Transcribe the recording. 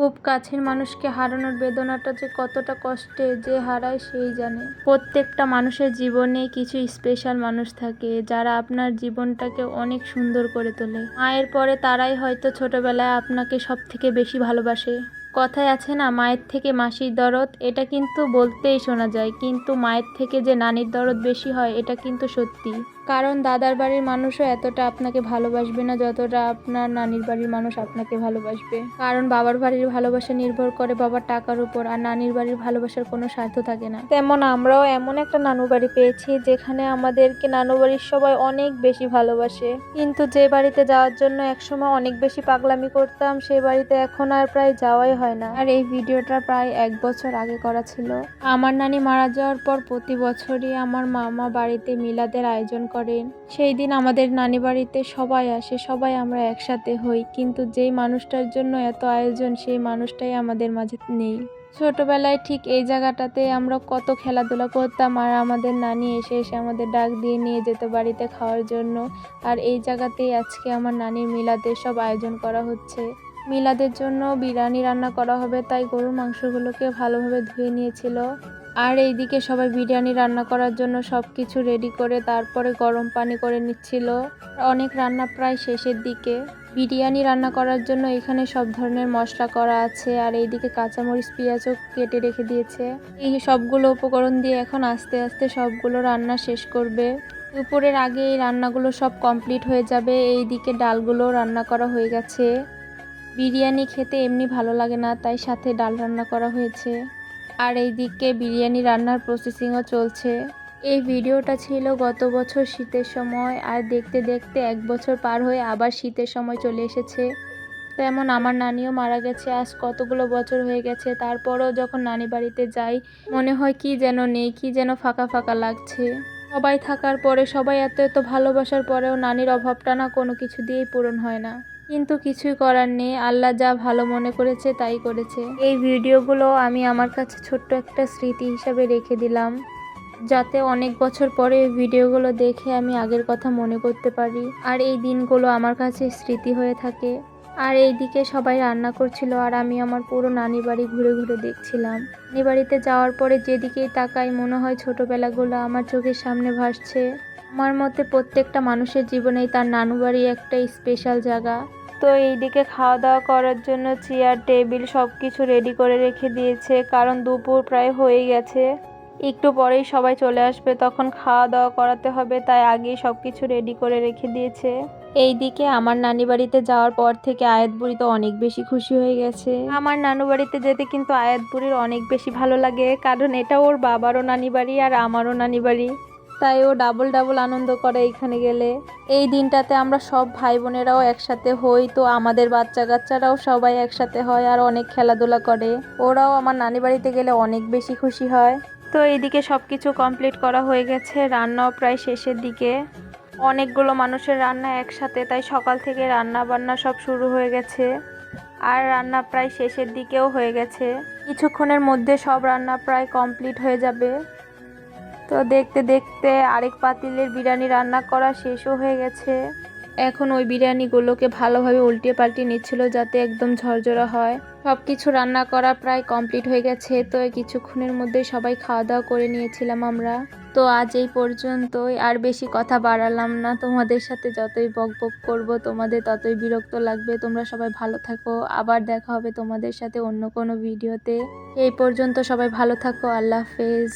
খুব কাছের মানুষকে হারানোর বেদনাটা যে কতটা কষ্টে যে হারায় সেই জানে। প্রত্যেকটা মানুষের জীবনে কিছু স্পেশাল মানুষ থাকে, যারা আপনার জীবনটাকে অনেক সুন্দর করে তোলে। মায়ের পরে তারাই হয়তো ছোটবেলায় আপনাকে সব থেকে বেশি ভালোবাসে। কথায় আছে না, মায়ের থেকে মাসির দরদ, এটা কিন্তু বলতেই শোনা যায়, কিন্তু মায়ের থেকে যে নানির দরদ বেশি হয়, এটা কিন্তু সত্যি। কারণ দাদার বাড়ির মানুষও এতটা আপনাকে ভালোবাসবে না যতটা আপনার নানির বাড়ির মানুষ আপনাকে ভালোবাসবে। কারণ বাবার বাড়ির ভালোবাসা নির্ভর করে বাবার টাকার উপর, আর নানির বাড়ির ভালোবাসার কোনো স্বার্থ থাকে না। তেমন আমরাও এমন একটা নানু বাড়ি পেয়েছি যেখানে আমাদেরকে নানু বাড়ির সবাই অনেক বেশি ভালোবাসে। কিন্তু যে বাড়িতে যাওয়ার জন্য একসময় অনেক বেশি পাগলামি করতাম, সে বাড়িতে এখন আর প্রায় যাওয়াই হয় না। আর এই ভিডিওটা প্রায় এক বছর আগে করা ছিল। আমার নানি মারা যাওয়ার পর প্রতি বছরই আমার মামা বাড়িতে মিলাদের আয়োজন করেন সেই দিন আমাদের নানি বাড়িতে সবাই আসে, সবাই আমরা একসাথে হই। কিন্তু যেই মানুষটার জন্য এত আয়োজন, সেই মানুষটাই আমাদের মাঝে নেই। ছোটবেলায় ঠিক এই জায়গাটাতে আমরা কত খেলাধুলা করতাম আর আমাদের নানি এসে এসে আমাদের ডাক দিয়ে নিয়ে যেত বাড়িতে খাওয়ার জন্য। আর এই জায়গাতেই আজকে আমার নানির মিলাদের সব আয়োজন করা হচ্ছে। মিলাদের জন্য বিরিয়ানি রান্না করা হবে, তাই গরুর মাংসগুলোকে ভালোভাবে ধুয়ে নিয়েছিল। আর এইদিকে সবাই বিরিয়ানি রান্না করার জন্য সব কিছু রেডি করে তারপরে গরম পানি করে নিচ্ছিল। অনেক রান্না প্রায় শেষের দিকে। বিরিয়ানি রান্না করার জন্য এখানে সব ধরনের মশলা করা আছে আর এইদিকে কাঁচামরিচ, পেঁয়াজও কেটে রেখে দিয়েছে। এই সবগুলো উপকরণ দিয়ে এখন আস্তে আস্তে সবগুলো রান্না শেষ করবে। দুপুরের আগে এই রান্নাগুলো সব কমপ্লিট হয়ে যাবে। এইদিকে ডালগুলো রান্না করা হয়ে গেছে। বিরিয়ানি খেতে এমনি ভালো লাগে না, তাই সাথে ডাল রান্না করা হয়েছে। আর এইদিকে বিরিয়ানি রান্নার প্রসেসিংও চলছে। এই ভিডিওটা ছিল গত বছর শীতের সময়, আর দেখতে দেখতে এক বছর পার হয়ে আবার শীতের সময় চলে এসেছে। তেমন আমার নানিও মারা গেছে, আজ কতগুলো বছর হয়ে গেছে, তারপরও যখন নানি বাড়িতে যাই, মনে হয় কি যেন নেই, কি যেন ফাঁকা ফাঁকা লাগছে। সবাই থাকার পরে, সবাই এত এত ভালোবাসার পরেও নানির অভাবটা না কোনো কিছু দিয়েই পূরণ হয় না। কিন্তু কিছুই করার নেই। আল্লাহ যা ভালো মনে করেছে তাই করেছে। এই ভিডিওগুলো আমি আমার কাছে ছোট্ট একটা স্মৃতি হিসাবে রেখে দিলাম, যাতে অনেক বছর পরে এই ভিডিওগুলো দেখে আমি আগের কথা মনে করতে পারি। আর এই দিনগুলো আমার কাছে স্মৃতি হয়ে থাকে। আর এইদিকে সবাই রান্না করছিল আর আমি আমার পুরো নানি বাড়ি ঘুরে ঘুরে দেখছিলাম। নানি বাড়িতে যাওয়ার পরে যেদিকেই তাকাই, মনে হয় ছোটোবেলাগুলো আমার চোখের সামনে ভাসছে। আমার মতে প্রত্যেকটা মানুষের জীবনেই তার নানু বাড়ি একটা স্পেশাল জায়গা। তো এইদিকে খাওয়া দাওয়া করার জন্য চেয়ার টেবিল সব কিছু রেডি করে রেখে দিয়েছে, কারণ দুপুর প্রায় হয়ে গেছে। একটু পরেই সবাই চলে আসবে, তখন খাওয়া দাওয়া করাতে হবে, তাই আগেই সব কিছু রেডি করে রেখে দিয়েছে। এইদিকে আমার নানি বাড়িতে যাওয়ার পর থেকে আয়াত বুড়ি তো অনেক বেশি খুশি হয়ে গেছে। আমার নানু বাড়িতে যেতে কিন্তু আয়াত বুড়ির অনেক বেশি ভালো লাগে, কারণ এটা ওর বাবারও নানি বাড়ি আর আমারও নানি বাড়ি। তাই ও ডাবল ডাবল আনন্দ করে এইখানে গেলে। এই দিনটাতে আমরা সব ভাই বোনেরাও একসাথে হই, তো আমাদের বাচ্চা কাচ্চারাও সবাই একসাথে হয় আর অনেক খেলাধুলা করে। ওরাও আমার নানি বাড়িতে গেলে অনেক বেশি খুশি হয়। তো এইদিকে সব কিছু কমপ্লিট করা হয়ে গেছে, রান্নাও প্রায় শেষের দিকে। অনেকগুলো মানুষের রান্না একসাথে, তাই সকাল থেকে রান্না বান্না সব শুরু হয়ে গেছে। আর রান্না প্রায় শেষের দিকেও হয়ে গেছে। কিছুক্ষণের মধ্যে সব রান্না প্রায় কমপ্লিট হয়ে যাবে। তো দেখতে দেখতে আরেক পাতিলের বিরিয়ানি রান্না করা শেষও হয়ে গেছে। এখন ওই বিরিয়ানিগুলোকে ভালোভাবে উল্টে পাল্টে নিচ্ছিল যাতে একদম ঝরঝরা হয়। সব কিছু রান্না করা প্রায় কমপ্লিট হয়ে গেছে, তো কিছুক্ষণের মধ্যেই সবাই খাওয়া দাওয়া করে নিয়েছিলাম আমরা। তো আজ এই পর্যন্তই, আর বেশি কথা বাড়ালাম না, তোমাদের সাথে যতই বক বক করব, তোমাদের ততই বিরক্ত লাগবে। তোমরা সবাই ভালো থাকো, আবার দেখা হবে তোমাদের সাথে অন্য কোনো ভিডিওতে। এই পর্যন্ত সবাই ভালো থাকো, আল্লাহ হাফেজ।